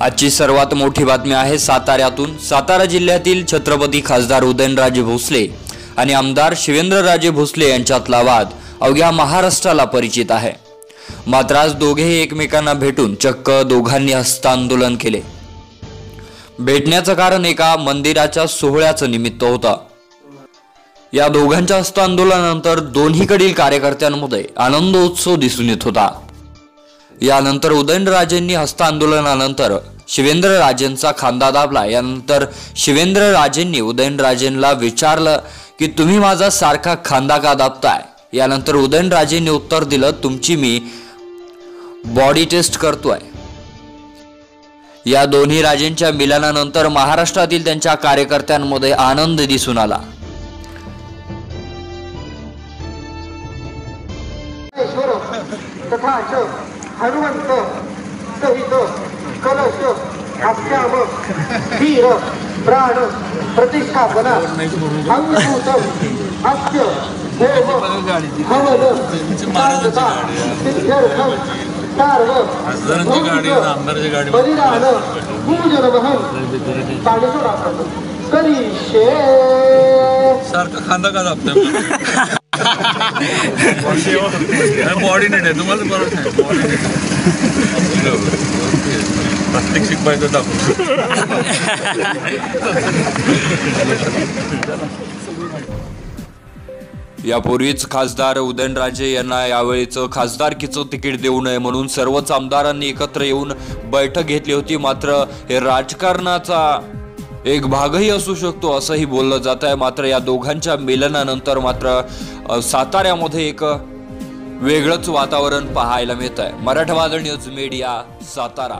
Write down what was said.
आजची सर्वात मोठी बातमी आहे साताऱ्यातून. सातारा जिल्ह्यातील छत्रपती खासदार उदयनराजे भोसले आणि आमदार शिवेंद्रराजे भोसले यांच्यातला वाद अवघ्या महाराष्ट्राला परिचित आहे. मात्र आज दोघेही एकमेकांना भेटून चक्क दोघांनी हस्तांदोलन केले. भेटण्याचं कारण एका मंदिराच्या सोहळ्याचं निमित्त होतं. या दोघांच्या हस्तांदोलनानंतर दोन्हीकडील कार्यकर्त्यांमध्ये आनंदोत्सव दिसून येत होता. यानंतर उदयनराजेंनी हस्त आंदोलनानंतर शिवेंद्रराजेंचा खांदा दाबला. यानंतर शिवेंद्रराजेंनी उदयनराजेंना विचारलं की तुम्ही माझा सारखा खांदा का दाबताय? यानंतर उदयनराजेंनी उत्तर दिलं तुमची मी बॉडी टेस्ट करतोय. या दोन्ही राजेंच्या मिलनानंतर महाराष्ट्रातील त्यांच्या कार्यकर्त्यांमध्ये आनंद दिसून आला. तथा हनुमंत सहित कलश अभ्याम वीर प्राण प्रतिष्ठापना अंगभूत अस्य होम हवन शांतता सिद्ध्यर्थम सार्व बलिदान पूजन वहन करीशे. सारखं खांदा का दाबतोय कोऑर्डिनेट आहे तुम्हाला परत नाही. प्रत्येक शिकवायचं दाखव यापूर्वीच खासदार उदयनराजे यांना यावेळीचं खासदारकीचं तिकीट देऊ नये म्हणून सर्वच आमदारांनी एकत्र येऊन बैठक घेतली होती. मात्र हे राजकारणाचा एक भागही असू शकतो असंही बोललं जात आहे मात्र या दोघांच्या मिलनानंतर मात्र साताऱ्यामध्ये एक वेगळंच वातावरण पाहायला मिळत आहे मराठवाडा न्यूज मीडिया सातारा.